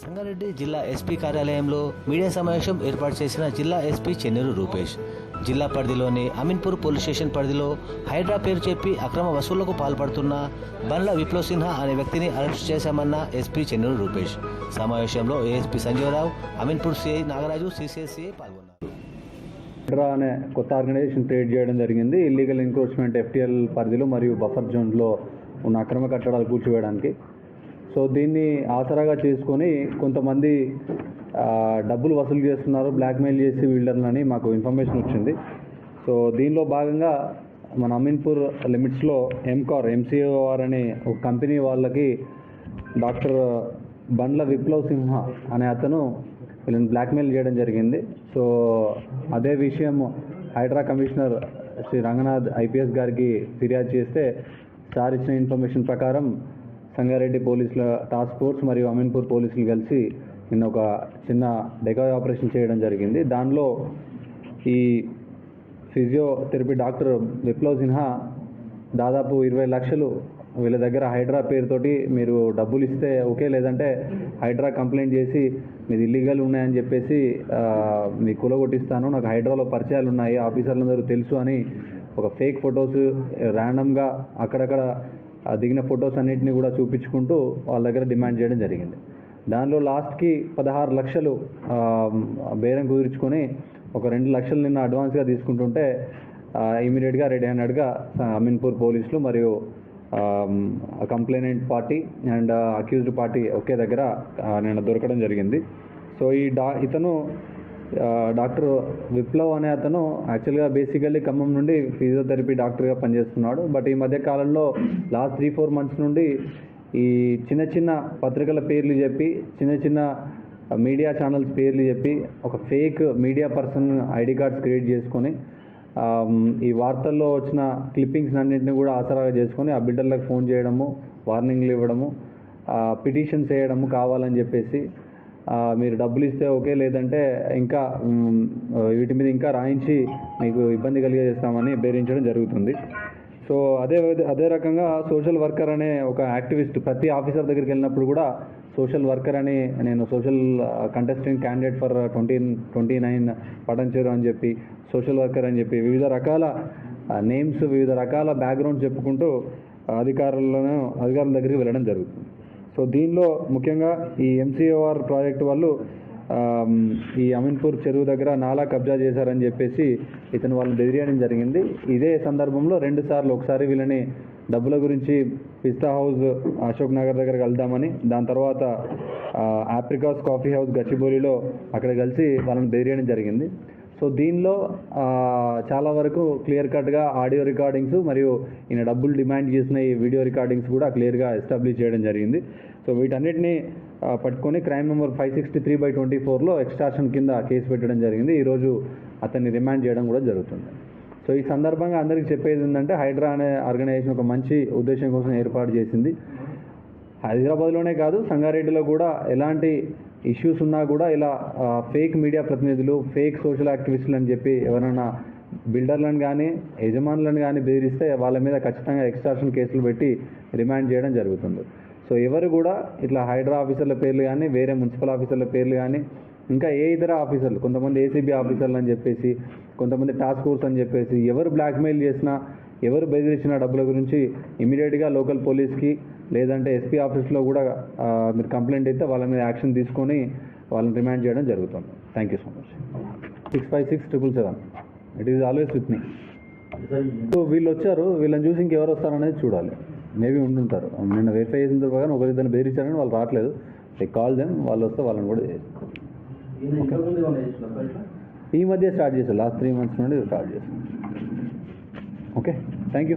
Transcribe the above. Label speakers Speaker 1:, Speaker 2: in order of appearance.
Speaker 1: సంగారెడ్డి జిల్లా ఎస్పీ కార్యాలయంలో మీడియా సమావేశం ఏర్పాటు చేసిన జిల్లా ఎస్పీ చెన్నూరు రూపేష్. జిల్లా పరిధిలోని అమీన్పూర్ పోలీస్ స్టేషన్ పరిధిలో హైడ్రా పేరు చెప్పి అక్రమ వసూళ్ళకు పాల్పడుతున్న బండ్ల విప్లవ్ సిన్హా అనే వ్యక్తిని అరెస్ట్ చేశామన్న ఎస్పీ చెన్నూరు రూపేష్. సమావేశంలో ASP Sanjayarao Ameenpur CI Nagaraju CCS CI పాల్గొన్నారు.
Speaker 2: హైడ్రా అనే కొత్త ఆర్గనైజేషన్ క్రియేట్ చేయడం జరిగింది. ఇల్లీగల్ ఎంక్రోచ్మెంట్ ఎఫ్టిఎల్ పరిధిలో మరియు బఫర్ జోన్లో ఉన్న అక్రమ కట్టడాలు కూల్చివేయడానికి సో దీన్ని ఆసరాగా చేసుకొని కొంతమంది డబ్బులు వసూలు చేస్తున్నారు బ్లాక్మెయిల్ చేసి వీళ్ళని మాకు ఇన్ఫర్మేషన్ వచ్చింది. సో దీనిలో భాగంగా మన అమీన్పూర్ లిమిట్స్లో ఎంకార్ ఎంసీఓఆర్ అనే ఒక కంపెనీ వాళ్ళకి డాక్టర్ బండ్ల విప్లవ్ సింహ అనే అతను వీళ్ళని బ్లాక్మెయిల్ చేయడం జరిగింది. సో అదే విషయం హైడ్రా కమిషనర్ శ్రీ రంగనాథ్ ఐపీఎస్ గారికి ఫిర్యాదు చేస్తే సార్ ఇచ్చిన ఇన్ఫర్మేషన్ ప్రకారం సంగారెడ్డి పోలీసుల టాస్క్ ఫోర్స్ మరియు అమీన్పూర్ పోలీసులు కలిసి నిన్న ఒక చిన్న డెకాయ్ ఆపరేషన్ చేయడం జరిగింది. దానిలో ఈ ఫిజియోథెరపీ డాక్టర్ విప్లవ్ సిన్హా దాదాపు ఇరవై లక్షలు వీళ్ళ దగ్గర హైడ్రా పేరుతోటి మీరు డబ్బులు ఇస్తే ఓకే లేదంటే హైడ్రా కంప్లైంట్ చేసి మీది ఇల్లీగల్ ఉన్నాయని చెప్పేసి మీ కులగొట్టిస్తాను నాకు హైడ్రాలో పరిచయాలు ఉన్నాయి ఆఫీసర్లందరూ తెలుసు అని ఒక ఫేక్ ఫొటోస్ ర్యాండమ్గా అక్కడక్కడ ఆ దిగిన ఫొటోస్ అన్నింటినీ కూడా చూపించుకుంటూ వాళ్ళ దగ్గర డిమాండ్ చేయడం జరిగింది. దానిలో లాస్ట్కి పదహారు లక్షలు బేరం కుదుర్చుకొని ఒక రెండు లక్షలు నిన్న అడ్వాన్స్గా తీసుకుంటుంటే ఇమీడియట్గా రెడీ హ్యాండెడ్గా అమీన్పూర్ పోలీసులు మరియు complainant party and accused party ఒకే దగ్గర నేను నిన్న దొరకడం జరిగింది. సో ఈ డా ఇతను డాక్టర్ విప్లవ్ అనే అతను యాక్చువల్గా బేసికల్లీ ఖమ్మం నుండి ఫిజియోథెరపీ డాక్టర్గా పనిచేస్తున్నాడు. బట్ ఈ మధ్య కాలంలో లాస్ట్ త్రీ ఫోర్ మంత్స్ నుండి ఈ చిన్న చిన్న పత్రికల పేర్లు చెప్పి చిన్న చిన్న మీడియా ఛానల్స్ పేర్లు చెప్పి ఒక fake media person ID cards create చేసుకొని ఈ వార్తల్లో వచ్చిన క్లిప్పింగ్స్ అన్నింటిని కూడా ఆసరాగా చేసుకొని ఆ బిడ్డర్లకు ఫోన్ చేయడము వార్నింగ్లు ఇవ్వడము పిటిషన్స్ వేయడము కావాలని చెప్పేసి మీరు డబ్బులు ఇస్తే ఓకే లేదంటే ఇంకా వీటి మీద ఇంకా రాయించి మీకు ఇబ్బంది కలిగజేస్తామని బెదిరించడం జరుగుతుంది. సో అదే అదే రకంగా సోషల్ వర్కర్ అనే ఒక యాక్టివిస్ట్ ప్రతి ఆఫీసర్ దగ్గరికి వెళ్ళినప్పుడు కూడా సోషల్ వర్కర్ అని నేను social contestant candidate for twenty twenty nine Patancheru అని చెప్పి సోషల్ వర్కర్ అని చెప్పి వివిధ రకాల నేమ్స్ వివిధ రకాల బ్యాక్గ్రౌండ్ చెప్పుకుంటూ అధికారులను అధికారుల దగ్గరికి వెళ్ళడం జరుగుతుంది. సో దీనిలో ముఖ్యంగా ఈ ఎంసీఓఆర్ ప్రాజెక్ట్ వాళ్ళు ఈ అమీన్పూర్ చెరువు దగ్గర నాలా కబ్జా చేశారని చెప్పేసి ఇతను వాళ్ళని బెదిరియడం జరిగింది. ఇదే సందర్భంలో రెండు సార్లు ఒకసారి వీళ్ళని డబ్బుల గురించి పిస్తా హౌస్ అశోక్ నగర్ దగ్గర కలుద్దామని దాని తర్వాత ఆప్రికాస్ కాఫీ హౌస్ గచ్చిబౌలిలో అక్కడ కలిసి వాళ్ళని బెదిరియడం జరిగింది. సో దీనిలో చాలా వరకు క్లియర్ కట్గా ఆడియో రికార్డింగ్స్ మరియు ఈయన డబ్బులు డిమాండ్ చేసిన ఈ వీడియో రికార్డింగ్స్ కూడా క్లియర్గా ఎస్టాబ్లిష్ చేయడం జరిగింది. సో వీటన్నిటిని పట్టుకొని crime number five sixty three by twenty ఫోర్లో ఎక్స్ట్రాషన్ కింద కేసు పెట్టడం జరిగింది. ఈరోజు అతన్ని రిమాండ్ చేయడం కూడా జరుగుతుంది. సో ఈ సందర్భంగా అందరికీ చెప్పేది ఏంటంటే హైడ్రా అనే ఆర్గనైజేషన్ ఒక మంచి ఉద్దేశం కోసం ఏర్పాటు చేసింది. హైదరాబాద్లోనే కాదు సంగారెడ్డిలో కూడా ఎలాంటి ఇష్యూస్ ఉన్నా కూడా ఇలా ఫేక్ మీడియా ప్రతినిధులు ఫేక్ సోషల్ యాక్టివిస్టులు అని చెప్పి ఎవరైనా బిల్డర్లను కానీ యజమానులను కానీ బెదిరిస్తే వాళ్ళ మీద ఖచ్చితంగా ఎక్స్ట్రాక్షన్ కేసులు పెట్టి రిమాండ్ చేయడం జరుగుతుంది. సో ఎవరు కూడా ఇట్లా హైడ్రా ఆఫీసర్ల పేర్లు కానీ వేరే మున్సిపల్ ఆఫీసర్ల పేర్లు కానీ ఇంకా ఏ ఇతర ఆఫీసర్లు కొంతమంది ఏసీబీ ఆఫీసర్లు అని చెప్పేసి కొంతమంది టాస్క్ ఫోర్స్ అని చెప్పేసి ఎవరు బ్లాక్మెయిల్ చేసినా ఎవరు బెదిరించిన డబ్బుల గురించి ఇమీడియట్గా లోకల్ పోలీస్కి లేదంటే ఎస్పీ ఆఫీస్లో కూడా మీరు కంప్లైంట్ అయితే వాళ్ళ మీద యాక్షన్ తీసుకొని వాళ్ళని రిమాండ్ చేయడం జరుగుతుంది. Thank you so much six five six triple seven it is always with me so వీళ్ళు వచ్చారు వీళ్ళని చూసి ఇంకెవరు వస్తారనేది చూడాలి. మేబీ ఉండుంటారు. నిన్న వెరిఫై చేసిన ప్రకారం ఒకరిద్దరిని బెదిరించారని వాళ్ళు రావట్లేదు. ఐ కాల్ దెమ్ వాళ్ళు వస్తే వాళ్ళని కూడా చేస్తాం ఈ మధ్య స్టార్ట్ చేశారు. లాస్ట్ త్రీ మంత్స్ నుండి స్టార్ట్ చేశాం ఓకే థ్యాంక్ యూ